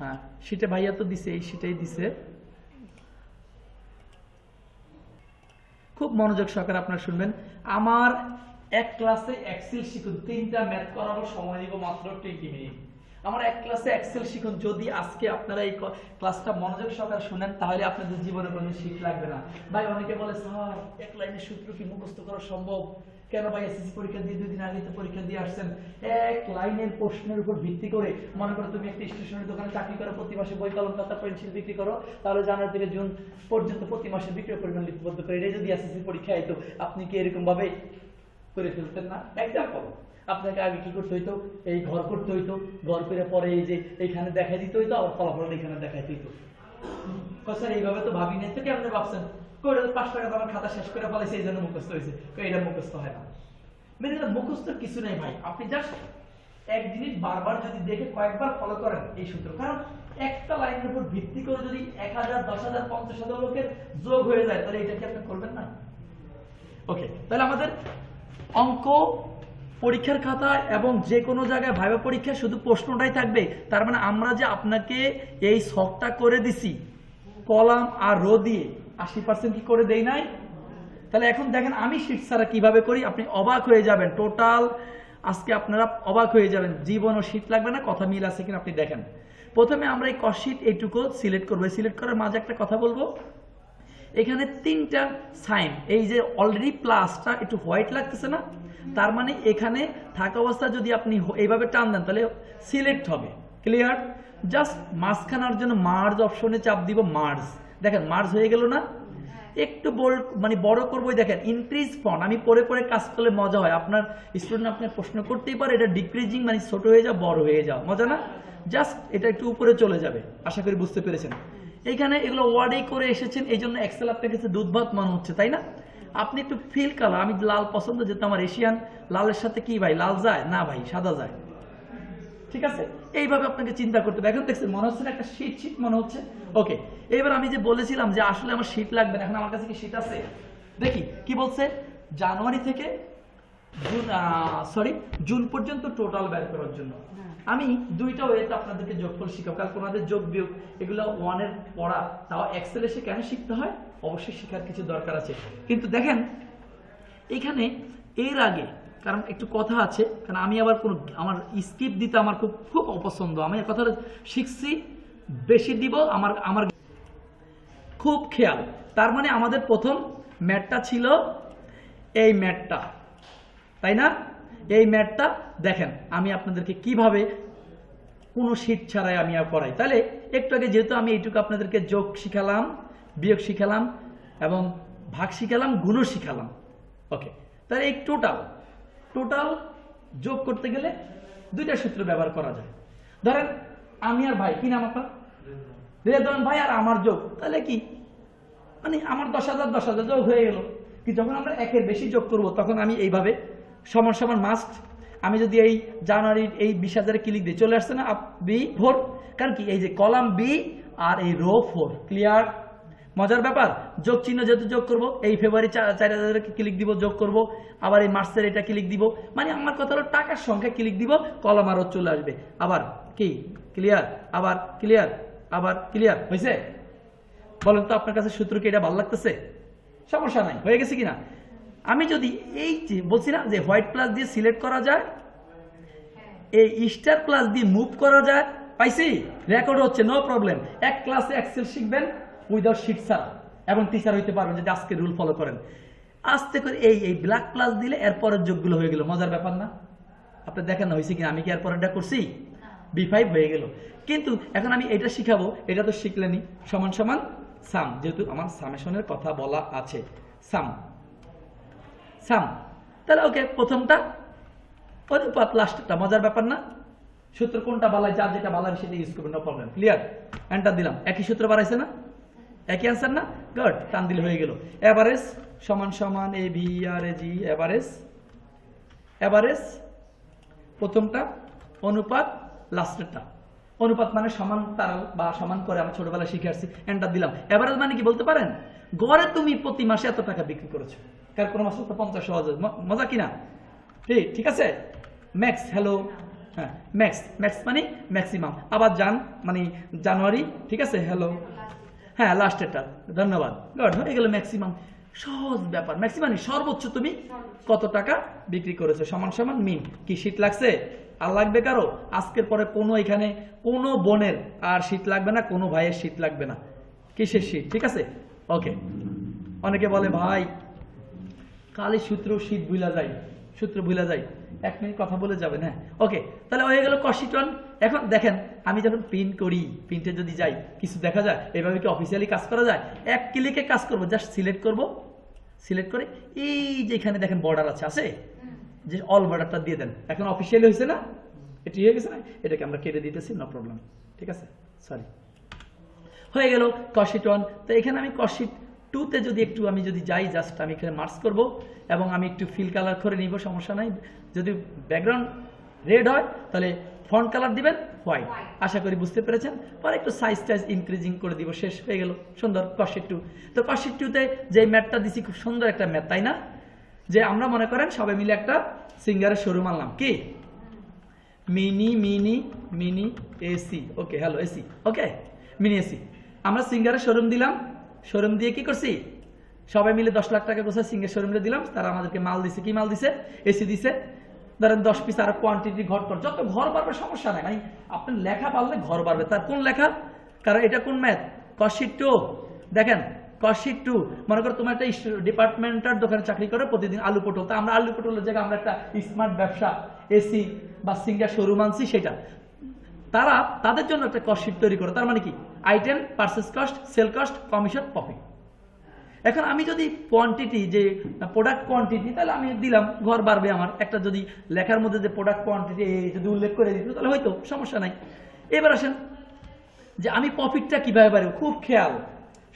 হ্যাঁ সেটা ভাইয়া তো দিছে, এই সেটাই দিছে। খুব মনোযোগ সহকারে আপনারা শুনবেন। আমার এক ক্লাসে এক্সেল শিখুন, তিনটা ম্যাথ করানোর সময় দিব মাত্র টোয়েন্টি মিনিট আমার এক ক্লাসে এক্সেল শিখুন, যদি আজকে আপনারা এই ক্লাসটা মনোযোগ সহকারে শুনেন, তাহলে আপনাদের জীবনে কোনো শিখ লাগবে না। ভাই, অনেকে বলে, স্যার, এক লাইনের সূত্র কি মুখস্থ করা সম্ভব? কেন ভাই এসএসসি পরীক্ষা দিয়ে দিন আগে তো পরীক্ষা দিয়ে আসছেন? এক লাইনের প্রশ্নের উপর ভিত্তি করে মনে করো তুমি একটা স্টেশনের দোকানে চাকরি করো, প্রতি মাসে বই কলম খাতা পেন্সিল বিক্রি করো, তাহলে জানুয়ারি থেকে জুন পর্যন্ত প্রতি মাসে বিক্রয় পরিমাণ লিপিবদ্ধ করে এটাই যদি এসএসসি পরীক্ষা হইতো আপনি কি এরকম ভাবে করে ফেলতেন না? এক্সাম্পল আপনাকে আগে কি করতে হইতো? এই ঘর করতে হইতো, ঘর করে পরে এই যে এইখানে দেখা দিতে হইতো, আবার ফলাফল এখানে দেখাইতে হইতো। স্যার এইভাবে তো ভাবি নাই তো কেমনে ভাবছেন? করে পাঁচ টাকা আমার খাতা শেষ করে ফেলেছে এই জন্য মুখস্থ হয়েছে। এটা মুখস্থ হয় না। মানে মুখস্থ কিছু নেই ভাই। আপনি জাস্ট এক জিনিস বারবার যদি দেখে কয়েকবার ফলো করেন, এই সূত্র। কারণ একটা লাইনের উপর ভিত্তি করে যদি এক হাজার, দশ হাজার, পঞ্চাশ হাজার লোকের যোগ হয়ে যায়, তাহলে এটা কি আপনি করবেন না? ওকে তাহলে আমাদের অঙ্ক, পরীক্ষার খাতা এবং যে কোনো জায়গায় ভাইবা পরীক্ষা শুধু প্রশ্নটাই থাকবে। তার মানে আমরা যে আপনাকে এই শখটা করে দিছি কলাম আর রো দিয়ে আশি পার্সেন্ট কি করে দেই নাই? তাহলে এখন দেখেন আমি শীট ছাড়া কীভাবে করি? আপনি অবাক হয়ে যাবেন। টোটাল আজকে আপনারা অবাক হয়ে যাবেন। জীবন ও শীত লাগবে না? কথা মিল আছে কিনা আপনি দেখেন। প্রথমে আমরা এই কশিট এইটুকু সিলেক্ট করব। সিলেক্ট করার মাঝে একটা কথা বলব। এখানে তিনটা সাইন। এই যে অলরেডি প্লাসটা একটু হোয়াইট লাগতেছে না? তার মানে এখানে থাকা অবস্থা যদি আপনি এইভাবে টান দেন, তাহলে সিলেক্ট হবে। ক্লিয়ার জাস্ট মাঝখানার জন্য মার্জ অপশনে চাপ দিব মার্জ দেখেন মার্জ হয়ে গেল না? একটু বোল্ড মানে বড় করবোই দেখেন ইনক্রিজ ফন্ট আমি পরে পরে কাজ করলে মজা হয়। আপনার স্টুডেন্ট আপনার প্রশ্ন করতেই পারে এটা ডিক্রিজিং মানে ছোট হয়ে যাও বড় হয়ে যাও। মজা না? জাস্ট এটা একটু উপরে চলে যাবে। আশা করি বুঝতে পেরেছেন। এইখানে এগুলো ওয়ার্ডেই করে এসেছেন এই জন্য এক্সেল আপনার কাছে দুধ ভাত মনে হচ্ছে তাই না? আপনি একটু ফিল কালার আমি লাল পছন্দ যেহেতু আমার এশিয়ান লালের সাথে কি ভাই? লাল যায়? না ভাই সাদা যায়। ঠিক আছে? এইভাবে আপনাকে চিন্তা করতে হবে। এখন দেখছেন মনে হচ্ছে না একটা শীত শীত মনে হচ্ছে? ওকে এবার আমি যে বলেছিলাম যে আসলে আমার শীত লাগবে না এখন আমার কাছে কি শীত আছে? দেখি কি বলছে? জানুয়ারি থেকে জুন সরি জুন পর্যন্ত টোটাল বের করার জন্য। আমি দুইটা ওয়েতে আপনাদেরকে যোগফল শিখাবো। কারণ ওনাদের যোগ বিয়োগ এগুলো ওয়ানের পড়া তাও এক্সেল এসে কেন শিখতে হয়? অবশ্যই শেখার কিছু দরকার আছে। কিন্তু দেখেন এখানে এর আগে কারণ একটু কথা আছে, কারণ আমি আবার কোনো, আমার স্কিপ দিতে আমার খুব খুব অপছন্দ। আমি কথাটা শিখছি, বেশি দিব, আমার আমার খুব খেয়াল। তার মানে আমাদের প্রথম ম্যাটটা ছিল এই ম্যাটটা। তাই না? এই ম্যাটটা দেখেন, আমি আপনাদেরকে কীভাবে কোনো শীত ছাড়াই আমি আর করাই তাহলে একটু আগে যেহেতু আমি এইটুকু আপনাদেরকে যোগ শিখালাম, বিয়োগ শিখালাম এবং ভাগ শিখালাম, গুণও শিখালাম। ওকে, তাহলে এই টোটাল টোটাল যোগ করতে গেলে দুইটা সূত্র ব্যবহার করা যায়। ধরেন, আমি আর ভাই, কি নাম আপনার? রেদন ভাই আর আমার যোগ। তাহলে কি? মানে আমার দশ হাজার দশ হাজার যোগ হয়ে গেল। কি যখন আমরা একের বেশি যোগ করব, তখন আমি এইভাবে সমান সমান মাস্ট আমি যদি এই জানুয়ারির এই বিশ হাজারে ক্লিক দিই চলে আসছে না বি ফোর কারণ কি? এই যে কলাম বি আর এই রো ফোর ক্লিয়ার মজার ব্যাপার, যোগ চিহ্ন যেহেতু যোগ করব, এই ফেব্রুয়ারি চার হাজারে ক্লিক দিব, যোগ করব, আবার এই মার্চের এটা ক্লিক দিব মানে আমার কথা হলো টাকার সংখ্যা ক্লিক দিব, কলম আরও চলে আসবে। আবার কি? ক্লিয়ার আবার ক্লিয়ার আবার ক্লিয়ার হয়েছে? বলেন তো আপনার কাছে সূত্র কি এটা ভালো লাগতেছে? সমস্যা নাই, হয়ে গেছে কিনা? আমি যদি এই বলছি না যে হোয়াইট প্লাস দিয়ে সিলেক্ট করা যায়, এই স্টার প্লাস দিয়ে মুভ করা যায়, পাইছি? রেকর্ড হচ্ছে নো প্রবলেম এক ক্লাসে এক্সেল শিখবেন উইদাউট শিট ছাড়া এবং টিচার হইতে পারবেন যদি আজকে রুল ফলো করেন। আস্তে করে এই এই ব্ল্যাক প্লাস দিলে এরপরের যোগগুলো হয়ে গেল। মজার ব্যাপার না। আপনি দেখেন না হয়েছে কিনা আমি কি এরপরেরটা করছি? বি ফাইভ হয়ে গেল। কিন্তু এখন আমি এটা শিখাবো এটা তো শিখলেনি। সমান সমান সাম যেহেতু আমার সামেশনের কথা বলা আছে। সাম সাম তাহলে ওকে প্রথমটা অনুপাত লাস্টটা মজার ব্যাপার না। সূত্র কোনটা বালাই যার যেটা বালাই সেটা ইউজ করবেন নো প্রবলেম ক্লিয়ার এন্টার দিলাম। একই সূত্র বাড়াইছে না? একই অ্যান্সার না? গুড টান দিলে হয়ে গেল। এভারেজ সমান সমান A V R A G average average প্রথমটা, অনুপাত লাস্টেরটা অনুপাত মানে সমান তারাল বা সমান করে আমরা ছোটবেলায় শিখে আসছি। এন্টার দিলাম। এভারেজ মানে কি বলতে পারেন? গড়ে তুমি প্রতি মাসে এত টাকা বিক্রি করেছ। কার কোনো মাসে তো পঞ্চাশ হাজার। মজা কিনা ঠিক ঠিক আছে? ম্যাক্স হ্যালো হ্যাঁ ম্যাক্স ম্যাক্স মানে ম্যাক্সিমাম আবার যান মানে জানুয়ারি, ঠিক আছে? হ্যালো হ্যাঁ লাস্টেরটা ধন্যবাদ। গুড হয়ে গেল ম্যাক্সিমাম সহজ ব্যাপার। ম্যাক্সিমাম সর্বোচ্চ তুমি কত টাকা বিক্রি করেছ? সমান সমান মিন কি শীত লাগছে? আর লাগবে কারও? আজকের পরে কোনো এখানে কোনো বোনের আর শীত লাগবে না, কোনো ভাইয়ের শীত লাগবে না। কিসের শীত? ঠিক আছে? ওকে অনেকে বলে, ভাই কালি সূত্র শীত ভুলা যায়। সূত্র ভুলা যাই। এক মিনিট কথা বলে যাবেন হ্যাঁ? ওকে তাহলে হয়ে গেল কষিটন এখন দেখেন আমি যখন প্রিন্ট করি প্রিন্টে যদি যাই কিছু দেখা যায় এভাবে কি অফিসিয়ালি কাজ করা যায়? এক ক্লিকে কাজ করব জাস্ট সিলেক্ট করব। সিলেক্ট করে এই যে এখানে দেখেন বর্ডার আছে আছে? যে অল বর্ডারটা দিয়ে দেন। এখন অফিসিয়ালি হয়েছে না? এটি হয়ে গেছে না? এটাকে আমরা কেটে দিতেছি নো প্রবলেম ঠিক আছে? সরি হয়ে গেল কশিট ওয়ান তো এখানে আমি কশিট টুতে যদি একটু আমি যদি যাই জাস্ট আমি এখানে মার্কস করব। এবং আমি একটু ফিল কালার করে নিব সমস্যা নাই। যদি ব্যাকগ্রাউন্ড রেড হয় তাহলে ফন্ট কালার দিবেন হোয়াইট আশা করি বুঝতে পেরেছেন? পরে একটু সাইজ টাইজ ইনক্রিজিং করে দিব শেষ হয়ে গেল। সুন্দর কশিট টু তো কশিট টুতে যে ম্যাটটা দিছি খুব সুন্দর একটা ম্যাট তাই না? যে আমরা মনে করেন সবাই মিলে একটা সিঙ্গারের শোরুম আনলাম। কি? Mini mini mini AC okay hello AC okay mini AC আমরা সিঙ্গারের শোরুম দিলাম। শোরুম দিয়ে কি করছি? সবাই মিলে দশ লাখ টাকা কোথায় সিঙ্গার শোরুমে দিলাম। তারা আমাদেরকে মাল দিছে। কি মাল দিছে? এসি দিছে। ধরেন দশ পিস আর কোয়ান্টিটি ঘর কর। যত ঘর বাড়বে, সমস্যা নাই। মানে আপনার লেখা পারলে ঘর বাড়বে। তার কোন লেখা? কারণ এটা কোন ম্যাথ কশিট টু দেখেন কশিট টু মনে করো তোমার একটা ডিপার্টমেন্টের দোকানে চাকরি করে, প্রতিদিন আলু পটল। তা আমরা আলু পটলের জায়গায় আমরা একটা স্মার্ট ব্যবসা এসি বা সিঙ্গার শোরুম আনছি সেটা। তারা তাদের জন্য একটা কস্ট তৈরি করে। তার মানে কি? Item purchase cost sale cost commission profit এখন আমি যদি কোয়ান্টিটি যে প্রোডাক্ট কোয়ান্টিটি তাহলে আমি দিলাম, ঘর বাড়বে আমার। একটা যদি লেখার মধ্যে যে প্রোডাক্ট কোয়ান্টিটি যদি উল্লেখ করে দিত তাহলে হয়তো সমস্যা নাই। এবার আসেন, যে আমি প্রফিটটা কীভাবে বাড়বে? খুব খেয়াল।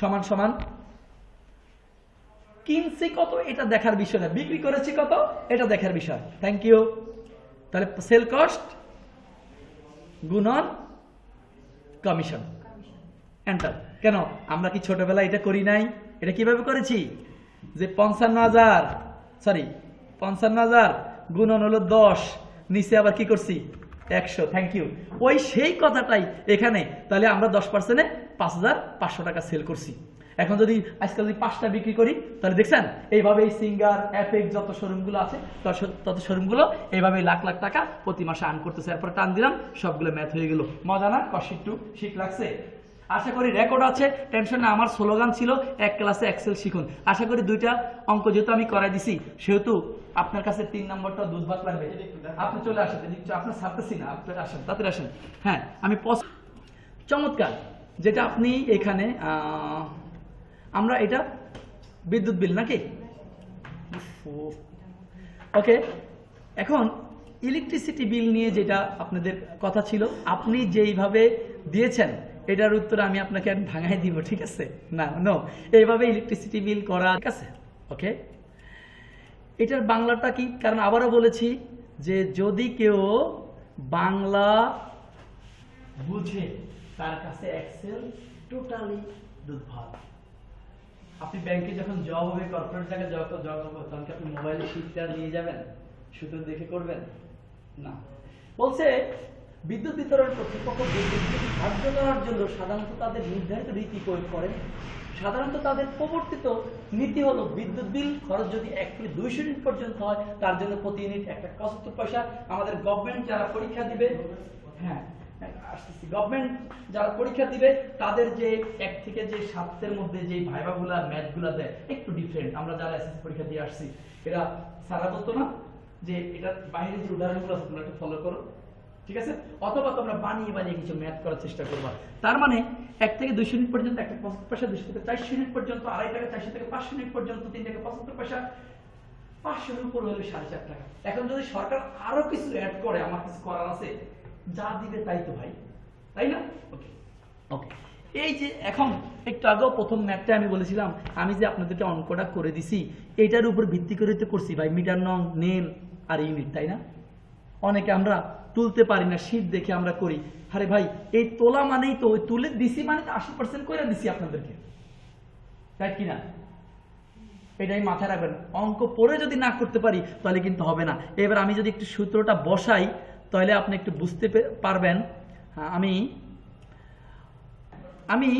সমান সমান। কিনছি কত? এটা দেখার বিষয় না। বিক্রি করেছি কত? এটা দেখার বিষয়। থ্যাংক ইউ তাহলে সেল কস্ট গুণন কমিশন এন্টার কেন? আমরা কি ছোটবেলায় এটা করি নাই? এটা কীভাবে করেছি? যে পঞ্চান্ন হাজার সরি পঞ্চান্ন হাজার গুণন হলো দশ, নিচে আবার কি করছি? একশো থ্যাংক ইউ ওই সেই কথাটাই এখানে, তাহলে আমরা দশ পার্সেন্টে পাঁচ হাজার পাঁচশো টাকা সেল করছি। এখন যদি আজকাল যদি পাঁচটা বিক্রি করি, তাহলে দেখছেন, এইভাবে এই সিঙ্গার অ্যাপেক্স যত শোরুমগুলো আছে, তত- শোরুমগুলো এইভাবে লাখ লাখ টাকা প্রতি মাসে আর্ন করতেছে। এরপর টান দিলাম, সবগুলো ম্যাথ হয়ে গেল। মজা না? কষিক টু শিখ লাগছে? আশা করি রেকর্ড আছে। টেনশন না আমার স্লোগান ছিল এক ক্লাসে এক্সেল শিখুন। আশা করি দুইটা অঙ্ক যেহেতু আমি করাই দিছি সেহেতু আপনার কাছে তিন নম্বরটা দুধ ভাত লাগবে আপনি চলে আসেন আপনার ছাড়তেছি না আপনি আসেন তাড়াতাড়ি আসেন। হ্যাঁ আমি চমৎকার। যেটা আপনি এখানে আমরা এটা বিদ্যুৎ বিল নাকি? ওকে এখন ইলেকট্রিসিটি বিল নিয়ে যেটা আপনাদের কথা ছিল আপনি যেইভাবে দিয়েছেন এটার উত্তর আমি আপনাকে আর ভাঙাই দিব, ঠিক আছে? না নো এইভাবে ইলেকট্রিসিটি বিল করা, ঠিক আছে? ওকে এটার বাংলাটা কি? কারণ আবারও বলেছি যে যদি কেউ বাংলা বুঝে, তার কাছে এক্সেল টোটালি দুধ ভাত আপনি ব্যাংকে যখন জব হবে কর্পোরেট জায়গায় জব হবে, তখন কি আপনি মোবাইলে শিটটা নিয়ে যাবেন? শুধু দেখে করবেন? না। বলছে বিদ্যুৎ বিতরণ কর্তৃপক্ষ বিদ্যুৎ ধার্য করার জন্য সাধারণত তাদের নির্ধারিত রীতি প্রয়োগ করেন সাধারণত তাদের প্রবর্তিত নীতি হলো বিদ্যুৎ বিল খরচ যদি এক থেকে দুইশো ইউনিট পর্যন্ত হয়, তার জন্য প্রতি ইউনিট একটা পঁচাত্তর পয়সা। আমাদের গভর্নমেন্ট যারা পরীক্ষা দিবে হ্যাঁ গভর্নমেন্ট যারা পরীক্ষা দিবে, তাদের যে এক থেকে যে সাতের মধ্যে যে ভাইবাগুলা, ম্যাথগুলা দেয়, একটু ডিফারেন্ট আমরা যারা এসএসসি পরীক্ষা দিয়ে আসছি, এরা সারা বলতো না যে এটা বাইরে যে উদাহরণগুলো আছে, তোমরা একটু ফলো করো। ঠিক আছে? অথবা তোমরা বানিয়ে বানিয়ে কিছু ম্যাথ করার চেষ্টা করবা। তার মানে এক থেকে দুইশো ইউনিট পর্যন্ত, একটা পঁচাত্তর পয়সা, দুইশো থেকে চারশো ইউনিট পর্যন্ত, আড়াই টাকা, চারশো থেকে পাঁচশো ইউনিট পর্যন্ত, তিন থেকে পঁচাত্তর পয়সা, পাঁচশোর উপর হলে সাড়ে চার টাকা। এখন যদি সরকার আরও কিছু অ্যাড করে, আমার কিছু করার আছে, যা দিবে তাই তো ভাই। তাই না? ওকে ওকে এই যে এখন একটু আগেও প্রথম ম্যাথটা আমি বলেছিলাম, আমি যে আপনাদেরকে অঙ্কটা করে দিছি, এটার উপর ভিত্তি করে তো করছি ভাই মিটার নং নেম আর ইউনিট তাই না? অনেকে আমরা তুলতে পারি না শীত দেখে আমরা করি। আরে ভাই এই তোলা মানেই তো ওই তুলে দিছি মানে তো আশি পার্সেন্ট করে দিছি আপনাদেরকে। তাই কি কিনা এটাই মাথায় রাখবেন। অঙ্ক পড়ে যদি না করতে পারি তাহলে কিন্তু হবে না। এবার আমি যদি একটু সূত্রটা বসাই তাহলে আপনি একটু বুঝতে পারবেন। হ্যাঁ, আমি আমি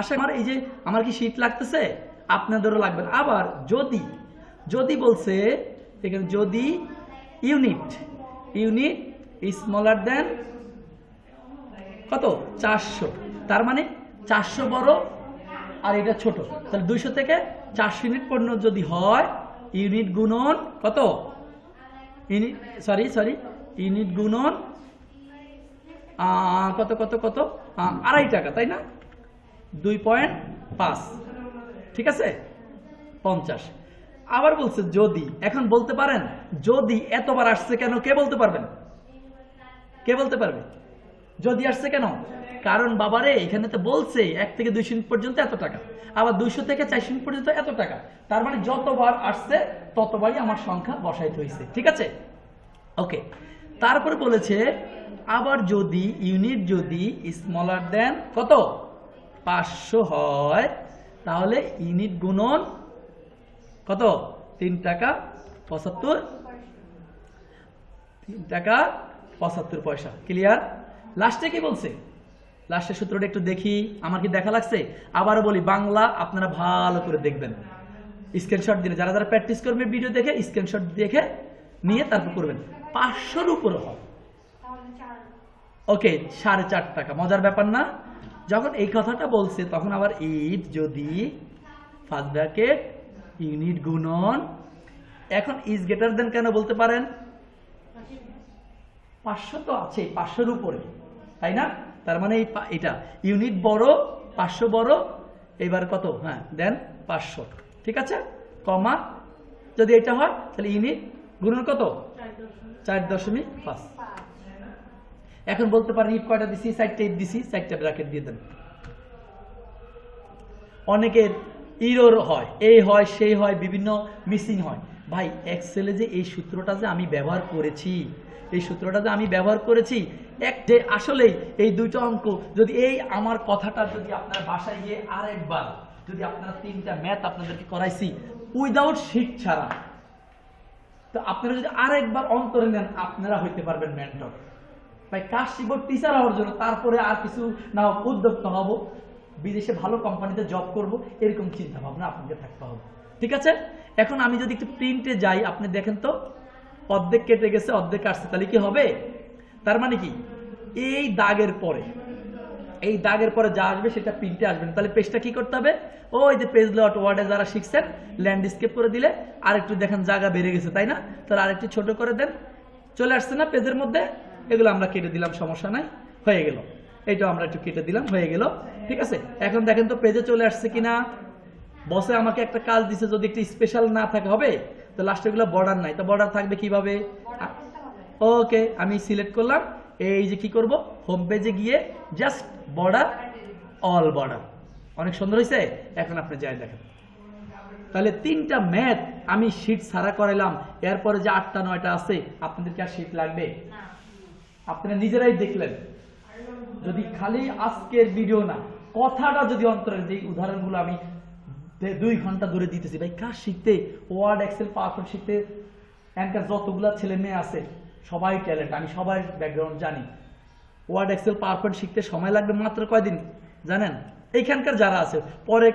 আশা আমার এই যে আমার কি শীত লাগতেছে? আপনাদেরও লাগবে না। আবার যদি যদি বলছে এখানে যদি ইউনিট ইউনিট স্মলার দেন কত? চারশো। তার মানে চারশো বড় আর এটা ছোট। তাহলে দুইশো থেকে চারশো ইউনিট পণ্য যদি হয়, ইউনিট গুণন কত? ইউনিট সরি সরি ইউনিট গুণন কত কত কত? আড়াই টাকা, তাই না? দুই পয়েন্ট পাঁচ। ঠিক আছে? পঞ্চাশ। আবার বলছে, যদি। এখন বলতে পারেন, যদি এতবার আসছে কেন? কে বলতে পারবেন? কে বলতে পারবে? যদি আসছে কেন? কারণ বাবারে, এখানে তো বলছে, এক থেকে দুইশো পর্যন্ত এত টাকা। আবার দুইশো থেকে চারশো পর্যন্ত এত টাকা। তার মানে যতবার আসছে, ততবারই আমার সংখ্যা বসাইতে হয়েছে ঠিক আছে? ওকে। তারপরে বলেছে, আবার যদি ইউনিট যদি স্মলার দেন, কত? পাঁচশো হয়। তাহলে ইউনিট গুণন কত? তিন টাকা পঁচাত্তর। তিন টাকা পঁচাত্তর পয়সা। ক্লিয়ার লাস্টে কি বলছে? লাস্টের সূত্রটা একটু দেখি। আমার কি দেখা লাগছে? আবারও বলি, বাংলা আপনারা ভালো করে দেখবেন। স্ক্রিনশট দিলে, যারা যারা প্র্যাকটিস করবে ভিডিও দেখে স্ক্রিনশট দেখে নিয়ে তারপর করবেন। পাঁচশোর উপরে হয় ওকে সাড়ে চার টাকা। মজার ব্যাপার না। যখন এই কথাটা বলছে, তখন আবার ঈদ যদি ফার্স্ট ব্র্যাকেট ইউনিট গুণন এখন ইজ গ্রেটার দেন কেন বলতে পারেন? পাঁচশো তো আছে পাঁচশোর উপরে, তাই না? তার মানে এই এটা। ইউনিট বড় পাঁচশো বড় এবার কত? হ্যাঁ দেন পাঁচশো। ঠিক আছে? কমা। যদি এটা হয়, তাহলে ইউনিট গুণন কত? চার দশমিক পাঁচ। এখন বলতে পারেন ইফ কয়টা দিছি? চারটে দিছি চারটা ব্র্যাকেট দিয়ে দেন। অনেকের ইরোর হয় এই হয়, সেই হয়, বিভিন্ন মিসিং হয়। ভাই এক্সেলে যে এই সূত্রটা যে আমি ব্যবহার করেছি, এই সূত্রটা যে আমি ব্যবহার করেছি এক যে আসলেই এই দুইটা অঙ্ক, যদি এই আমার কথাটা যদি আপনার বাসায় গিয়ে আরেকবার যদি আপনারা তিনটা ম্যাথ আপনাদেরকে করাইছি উইদাউট শিট ছাড়া। তো আপনারা যদি আরেকবার অন্তরে নেন, আপনারা হইতে পারবেন মেন্টর ভাই, কাজ শিখব টিচার হওয়ার জন্য, তারপরে আর কিছু না উদ্যোক্তা হব। বিদেশে ভালো কোম্পানিতে জব করব, এরকম চিন্তা ভাবনা আপনাকে থাকতে হবে। ঠিক আছে? এখন আমি যদি একটু প্রিন্টে যাই, আপনি দেখেন তো, অর্ধেক কেটে গেছে, অর্ধেক আসছে, তাহলে কি হবে? তার মানে কি? এই দাগের পরে, এই দাগের পরে যা আসবে সেটা প্রিন্টে আসবে না। তাহলে পেজটা কি করতে হবে? ওই যে পেজ লট ওয়ার্ডে যারা শিখছেন ল্যান্ডস্কেপ করে দিলে আর একটু দেখেন জায়গা বেড়ে গেছে, তাই না? তাহলে আরেকটু ছোট করে দেন। চলে আসছে না পেজের মধ্যে? এগুলো আমরা কেটে দিলাম, সমস্যা নাই, হয়ে গেল। এইটাও আমরা একটু কেটে দিলাম হয়ে গেল। ঠিক আছে? এখন দেখেন তো পেজে চলে আসছে কিনা? বসে আমাকে একটা কাজ দিছে যদি একটু স্পেশাল না থাকে হবে? তো লাস্টে এগুলো বর্ডার নাই। তো বর্ডার থাকবে কীভাবে? ওকে আমি সিলেক্ট করলাম। এই যে কি করব? হোম পেজে গিয়ে জাস্ট বর্ডার অল বর্ডার অনেক সুন্দর হয়েছে এখন আপনি যাই দেখেন। তাহলে তিনটা ম্যাথ আমি শীট সারা করাইলাম। এরপরে যে আটটা নয়টা আছে আপনাদের কি আর শীট লাগবে? আপনারা নিজেরাই দেখলেন। যদি খালি আজকের ভিডিও না, কথাটা যদি অন্তরের যে উদাহরণগুলো আমি দুই ঘণ্টা ধরে দিতেছি, ভাই, কার শিখতে? ওয়ার্ড এক্সেল পাওয়ারপয়েন্ট শিখতে? এখানকার যতগুলা ছেলে মেয়ে আছে, সবাই ট্যালেন্ট আমি সবাই ব্যাকগ্রাউন্ড জানি। ওয়ার্ড এক্সেল পাওয়ারপয়েন্ট শিখতে সময় লাগবে মাত্র কয়দিন? জানেন? এইখানকার যারা আছে, পরে